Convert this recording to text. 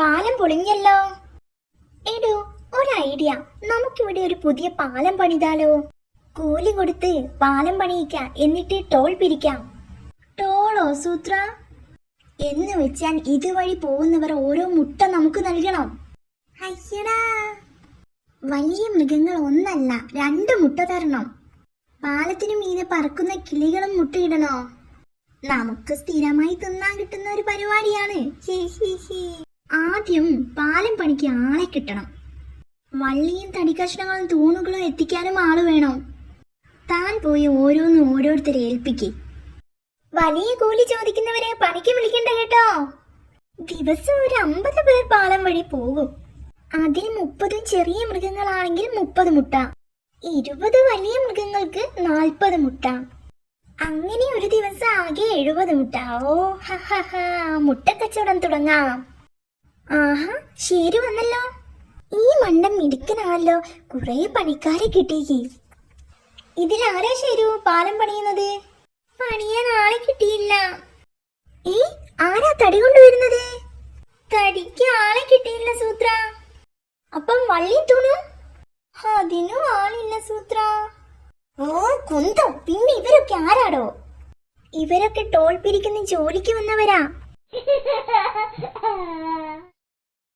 പാലം പൊളിഞ്ഞല്ലോ. എടോ ഒരു ഐഡിയ നമുക്കിവിടെ ഒരു പുതിയ പാലം പണിതാലോ. കൂലി കൊടുത്ത് പാലം പണിയിക്കാം എന്നിട്ട് ടോൾ പിരിക്കാം. ടോളോ സൂത്ര? എന്ന് വെച്ചാൽ ഇതുവഴി പോകുന്നവർ ഓരോ മുട്ട നമുക്ക് നൽകണം. അയ്യടാ. വലിയ മൃഗങ്ങൾ ഒന്നല്ല രണ്ട് മുട്ട തരണം. പാലത്തിനു മീതെ പറക്കുന്ന കിളികളും മുട്ടയിടണോ? നമുക്ക് സ്ഥിരമായി തിന്നാൻ കിട്ടുന്ന ഒരു പരിപാടിയാണ്. ആദ്യം പാലം പണിക്ക് ആളെ കിട്ടണം. വള്ളിയും തടിക്കഷ്ണങ്ങളും തൂണുകളും എത്തിക്കാനും ആൾ വേണം. താൻ പോയി ഓരോന്ന് ഓരോരുത്തരെ ഏൽപ്പിക്കേ. വലിയ കൂലി ചോദിക്കുന്നവരെ പണിക്ക് വിളിക്കണ്ട കേട്ടോ. ദിവസം ഒരു അമ്പത് പേർ പാലം വഴി പോകും. അതിൽ മുപ്പതും ചെറിയ മൃഗങ്ങളാണെങ്കിൽ മുപ്പത് മുട്ട. ഇരുപത് വലിയ മൃഗങ്ങൾക്ക് നാൽപ്പത് മുട്ട. അങ്ങനെ ഒരു ദിവസം ആകെ എഴുപത് മുട്ട. ഓ മുട്ടക്കച്ചവടം തുടങ്ങാം. ആഹാ ശരി വന്നല്ലോ. ഈ മണ്ടം മിടുക്കനാണല്ലോ കുറെ പണിക്കാരെ കിട്ടിയേ. ഇതിലാരാ ശരു പാലം പണിയുന്നത്? പണിയാൻ ആളെ കിട്ടിയില്ല. ഏ ആരാ തടി കൊണ്ടുവരുന്നത്? തടിക്ക് ആളെ കിട്ടിയില്ല സൂത്ര. അപ്പം വള്ളി തുണു? അതിനും ആളില്ല സൂത്ര. ഓ കുന്തം. ഇവരൊക്കെ ആരാടോ ഇവരൊക്കെ ടോൾ പിരിക്കുന്ന ജോലിക്ക് വന്നവരാ.